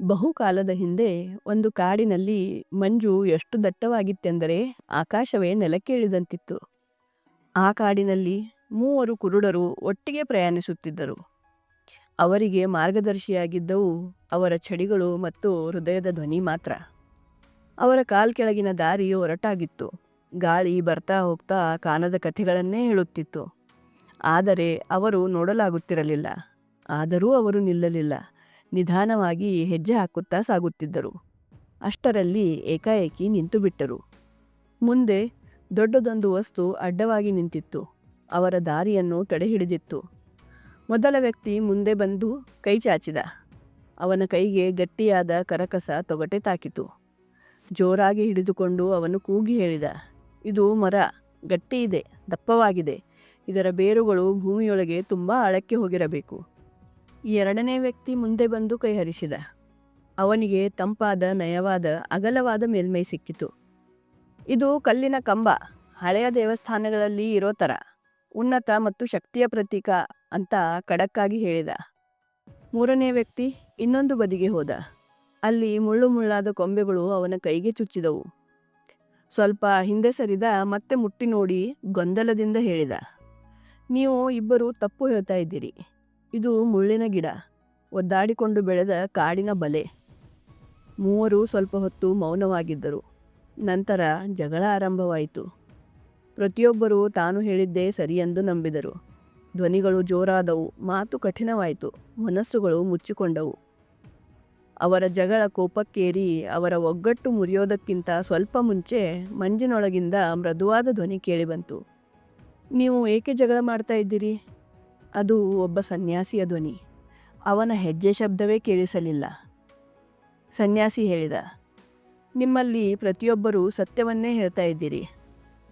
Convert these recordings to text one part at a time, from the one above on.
ಬಹುಕಾಲದ ಹಿಂದೆ ಒಂದು ಕಾಡಿನಲ್ಲಿ ಮಂಜು ಎಷ್ಟು ದಟ್ಟವಾಗಿತ್ತೆಂದರೆ ಆಕಾಶವೇ ನೆಲಕ್ಕೇಳಿದಂತಿತ್ತು ಆ ಕಾಡಿನಲ್ಲಿ ಮೂವರು ಕುರುಡರು ಒಟ್ಟಿಗೆ ಪ್ರಯಾಣಿಸುತ್ತಿದ್ದರು. ಅವರಿಗೆ ಮಾರ್ಗದರ್ಶಿಯಾಗಿದ್ದವು ಅವರ ಛಡಿಗಳು ಮತ್ತು ಹೃದಯದ ಧ್ವನಿ ಮಾತ್ರ. ಅವರ ಕಾಲ್ ಕೆಳಗಿನ ದಾರಿ ಒರಟಾಗಿತ್ತು. ಗಾಳಿ ಬರ್ತಾ ಹೋಗ್ತಾ ಕಾನದ ಕಥೆಗಳನ್ನೇ ಹೇಳುತ್ತಿತ್ತು. ಆದರೆ ಅವರು ನೋಡಲಾಗುತ್ತಿರಲಿಲ್ಲ. ಆದರೂ ಅವರು ನಿಲ್ಲಲಿಲ್ಲ. ನಿಧಾನವಾಗಿ ಹೆಜ್ಜೆ ಹಾಕುತ್ತಾ ಸಾಗುತ್ತಿದ್ದರು. ಅಷ್ಟರಲ್ಲಿ ಏಕಾಏಕಿ ನಿಂತುಬಿಟ್ಟರು. ಮುಂದೆ ದೊಡ್ಡದೊಂದು ವಸ್ತು ಅಡ್ಡವಾಗಿ ನಿಂತಿತ್ತು. ಅವರ ದಾರಿಯನ್ನು ತಡೆಹಿಡಿದಿತ್ತು. ಮೊದಲ ವ್ಯಕ್ತಿ ಮುಂದೆ ಬಂದು ಕೈ ಚಾಚಿದ. ಅವನ ಕೈಗೆ ಗಟ್ಟಿಯಾದ ಕರಕಸ ತೊಗಟೆ ತಾಕಿತು. ಜೋರಾಗಿ ಹಿಡಿದುಕೊಂಡು ಅವನು ಕೂಗಿ ಹೇಳಿದ, ಇದು ಮರ. ಗಟ್ಟಿ ಇದೆ ದಪ್ಪವಾಗಿದೆ. ಇದರ ಬೇರುಗಳು ಭೂಮಿಯೊಳಗೆ ತುಂಬ ಆಳಕ್ಕೆ ಹೋಗಿರಬೇಕು. ಎರಡನೇ ವ್ಯಕ್ತಿ ಮುಂದೆ ಬಂದು ಕೈಹರಿಸಿದ ಅವನಿಗೆ ತಂಪಾದ ನಯವಾದ ಅಗಲವಾದ ಮೇಲ್ಮೈ ಸಿಕ್ಕಿತು. ಇದು ಕಲ್ಲಿನ ಕಂಬ. ಹಳೆಯ ದೇವಸ್ಥಾನಗಳಲ್ಲಿ ಇರೋ ಥರ. ಉನ್ನತ ಮತ್ತು ಶಕ್ತಿಯ ಪ್ರತೀಕ ಅಂತ ಖಡಕ್ಕಾಗಿ ಹೇಳಿದ. ಮೂರನೇ ವ್ಯಕ್ತಿ ಇನ್ನೊಂದು ಬದಿಗೆ ಹೋದ. ಅಲ್ಲಿ ಮುಳ್ಳು ಮುಳ್ಳಾದ ಕೊಂಬೆಗಳು ಅವನ ಕೈಗೆ ಚುಚ್ಚಿದವು. ಸ್ವಲ್ಪ ಹಿಂದೆ ಸರಿದ ಮತ್ತೆ ಮುಟ್ಟಿ ನೋಡಿ ಗೊಂದಲದಿಂದ ಹೇಳಿದ, ನೀವು ಇಬ್ಬರು ತಪ್ಪು ಹೇಳ್ತಾ ಇದ್ದೀರಿ. ಇದು ಮುಳ್ಳಿನ ಗಿಡ. ಒದ್ದಾಡಿಕೊಂಡು ಬೆಳೆದ ಕಾಡಿನ ಬಲೆ. ಮೂವರು ಸ್ವಲ್ಪ ಹೊತ್ತು ಮೌನವಾಗಿದ್ದರು. ನಂತರ ಜಗಳ ಆರಂಭವಾಯಿತು. ಪ್ರತಿಯೊಬ್ಬರೂ ತಾನು ಹೇಳಿದ್ದೇ ಸರಿಯೆಂದು ನಂಬಿದರು. ಧ್ವನಿಗಳು ಜೋರಾದವು. ಮಾತು ಕಠಿಣವಾಯಿತು. ಮನಸ್ಸುಗಳು ಮುಚ್ಚಿಕೊಂಡವು. ಅವರ ಜಗಳ ಕೋಪಕ್ಕೇರಿ ಅವರ ಒಗ್ಗಟ್ಟು ಮುರಿಯೋದಕ್ಕಿಂತ ಸ್ವಲ್ಪ ಮುಂಚೆ ಮಂಜಿನೊಳಗಿಂದ ಮೃದುವಾದ ಧ್ವನಿ ಕೇಳಿಬಂತು. ನೀವು ಏಕೆ ಜಗಳ ಮಾಡ್ತಾ ಇದ್ದೀರಿ? ಅದು ಒಬ್ಬ ಸನ್ಯಾಸಿಯ ಧ್ವನಿ. ಅವನ ಹೆಜ್ಜೆ ಶಬ್ದವೇ ಕೇಳಿಸಲಿಲ್ಲ. ಸನ್ಯಾಸಿ ಹೇಳಿದ, ನಿಮ್ಮಲ್ಲಿ ಪ್ರತಿಯೊಬ್ಬರೂ ಸತ್ಯವನ್ನೇ ಹೇಳ್ತಾ ಇದ್ದೀರಿ.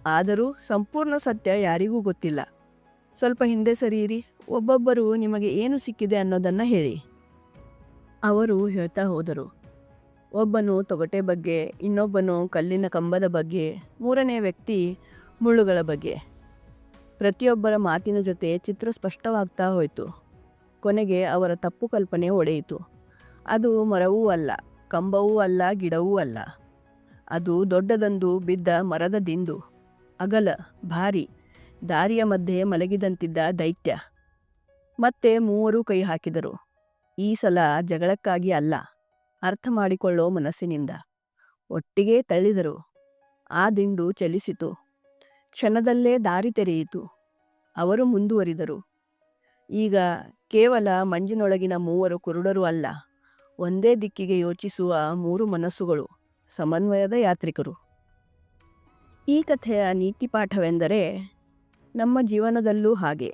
ಆದರೂ ಸಂಪೂರ್ಣ ಸತ್ಯ ಯಾರಿಗೂ ಗೊತ್ತಿಲ್ಲ. ಸ್ವಲ್ಪ ಹಿಂದೆ ಸರಿಯಿರಿ. ಒಬ್ಬೊಬ್ಬರು ನಿಮಗೆ ಏನು ಸಿಕ್ಕಿದೆ ಅನ್ನೋದನ್ನು ಹೇಳಿ. ಅವರು ಹೇಳ್ತಾ ಹೋದರು. ಒಬ್ಬನು ತೊಗಟೆ ಬಗ್ಗೆ, ಇನ್ನೊಬ್ಬನು ಕಲ್ಲಿನ ಕಂಬದ ಬಗ್ಗೆ, ಮೂರನೇ ವ್ಯಕ್ತಿ ಮುಳ್ಳುಗಳ ಬಗ್ಗೆ. ಪ್ರತಿಯೊಬ್ಬರ ಮಾತಿನ ಜೊತೆ ಚಿತ್ರ ಸ್ಪಷ್ಟವಾಗ್ತಾ ಹೋಯಿತು. ಕೊನೆಗೆ ಅವರ ತಪ್ಪು ಕಲ್ಪನೆ ಒಡೆಯಿತು. ಅದು ಮರವೂ ಅಲ್ಲ, ಕಂಬವೂ ಅಲ್ಲ, ಗಿಡವೂ ಅಲ್ಲ. ಅದು ದೊಡ್ಡದೊಂದು ಬಿದ್ದ ಮರದ ದಿಂಡು. ಅಗಲ, ಭಾರಿ, ದಾರಿಯ ಮಧ್ಯೆ ಮಲಗಿದಂತಿದ್ದ ದೈತ್ಯ. ಮತ್ತೆ ಮೂವರು ಕೈ ಹಾಕಿದರು. ಈ ಸಲ ಜಗಳಕ್ಕಾಗಿ ಅಲ್ಲ, ಅರ್ಥ ಮಾಡಿಕೊಳ್ಳೋ ಮನಸ್ಸಿನಿಂದ. ಒಟ್ಟಿಗೆ ತಳ್ಳಿದರು. ಆ ದಿಂಡು ಚಲಿಸಿತು. ಕ್ಷಣದಲ್ಲೇ ದಾರಿ ತೆರೆಯಿತು. ಅವರು ಮುಂದುವರಿದರು. ಈಗ ಕೇವಲ ಮಂಜಿನೊಳಗಿನ ಮೂವರು ಕುರುಡರು ಅಲ್ಲ, ಒಂದೇ ದಿಕ್ಕಿಗೆ ಯೋಚಿಸುವ ಮೂರು ಮನಸ್ಸುಗಳು, ಸಮನ್ವಯದ ಯಾತ್ರಿಕರು. ಈ ಕಥೆಯ ನೀತಿಪಾಠವೆಂದರೆ, ನಮ್ಮ ಜೀವನದಲ್ಲೂ ಹಾಗೆ.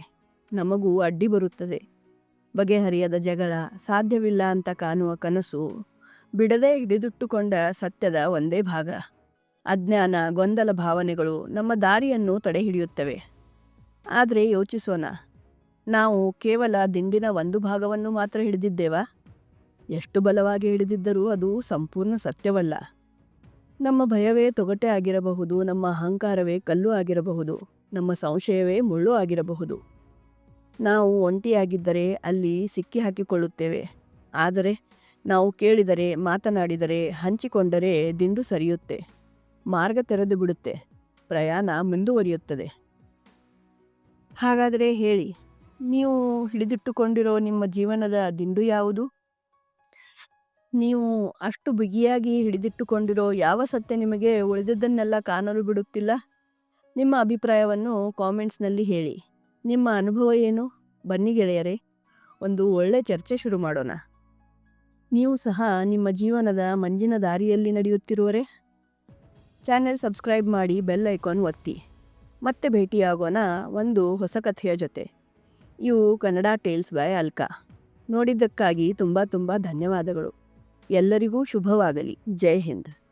ನಮಗೂ ಅಡ್ಡಿ ಬರುತ್ತದೆ. ಬಗೆಹರಿಯದ ಜಗಳ, ಸಾಧ್ಯವಿಲ್ಲ ಅಂತ ಕಾಣುವ ಕನಸು, ಬಿಡದೆ ಹಿಡಿದಿಟ್ಟುಕೊಂಡ ಸತ್ಯದ ಒಂದೇ ಭಾಗ. ಅಜ್ಞಾನ, ಗೊಂದಲ ಭಾವನೆಗಳು ನಮ್ಮ ದಾರಿಯನ್ನು ತಡೆಹಿಡಿಯುತ್ತವೆ. ಆದರೆ ಯೋಚಿಸೋಣ, ನಾವು ಕೇವಲ ದಿಂಡಿನ ಒಂದು ಭಾಗವನ್ನು ಮಾತ್ರ ಹಿಡಿದಿದ್ದೇವಾ? ಎಷ್ಟು ಬಲವಾಗಿ ಹಿಡಿದಿದ್ದರೂ ಅದು ಸಂಪೂರ್ಣ ಸತ್ಯವಲ್ಲ. ನಮ್ಮ ಭಯವೇ ತೊಗಟೆ ಆಗಿರಬಹುದು. ನಮ್ಮ ಅಹಂಕಾರವೇ ಕಲ್ಲು ಆಗಿರಬಹುದು. ನಮ್ಮ ಸಂಶಯವೇ ಮುಳ್ಳು ಆಗಿರಬಹುದು. ನಾವು ಒಂಟಿಯಾಗಿದ್ದರೆ ಅಲ್ಲಿ ಸಿಕ್ಕಿಹಾಕಿಕೊಳ್ಳುತ್ತೇವೆ. ಆದರೆ ನಾವು ಕೇಳಿದರೆ, ಮಾತನಾಡಿದರೆ, ಹಂಚಿಕೊಂಡರೆ ದಿಂಡು ಸರಿಯುತ್ತೆ. ಮಾರ್ಗ ತೆರೆದು ಬಿಡುತ್ತೆ. ಪ್ರಯಾಣ ಮುಂದುವರಿಯುತ್ತದೆ. ಹಾಗಾದರೆ ಹೇಳಿ, ನೀವು ಹಿಡಿದಿಟ್ಟುಕೊಂಡಿರೋ ನಿಮ್ಮ ಜೀವನದ ದಿಂಡು ಯಾವುದು? ನೀವು ಅಷ್ಟು ಬಿಗಿಯಾಗಿ ಹಿಡಿದಿಟ್ಟುಕೊಂಡಿರೋ ಯಾವ ಸತ್ಯ ನಿಮಗೆ ಉಳಿದದ್ದನ್ನೆಲ್ಲ ಕಾಣಲು ಬಿಡುತ್ತಿಲ್ಲ? ನಿಮ್ಮ ಅಭಿಪ್ರಾಯವನ್ನು ಕಾಮೆಂಟ್ಸ್ನಲ್ಲಿ ಹೇಳಿ. ನಿಮ್ಮ ಅನುಭವ ಏನು? ಬನ್ನಿ ಗೆಳೆಯರೇ, ಒಂದು ಒಳ್ಳೆ ಚರ್ಚೆ ಶುರು ಮಾಡೋಣ. ನೀವು ಸಹ ನಿಮ್ಮ ಜೀವನದ ಮಂಜಿನ ದಾರಿಯಲ್ಲಿ ನಡೆಯುತ್ತಿರುವರೇ? ಚಾನೆಲ್ ಸಬ್ಸ್ಕ್ರೈಬ್ ಮಾಡಿ ಬೆಲ್ ಐಕಾನ್ ಒತ್ತಿ. ಮತ್ತೆ ಭೇಟಿಯಾಗೋಣ ಒಂದು ಹೊಸ ಕಥೆಯ ಜೊತೆ. ಇವು ಕನ್ನಡ ಟೇಲ್ಸ್ ಬೈ ಅಲ್ಕಾ. ನೋಡಿದ್ದಕ್ಕಾಗಿ ತುಂಬ ತುಂಬ ಧನ್ಯವಾದಗಳು. ಎಲ್ಲರಿಗೂ ಶುಭವಾಗಲಿ. ಜೈ ಹಿಂದ್.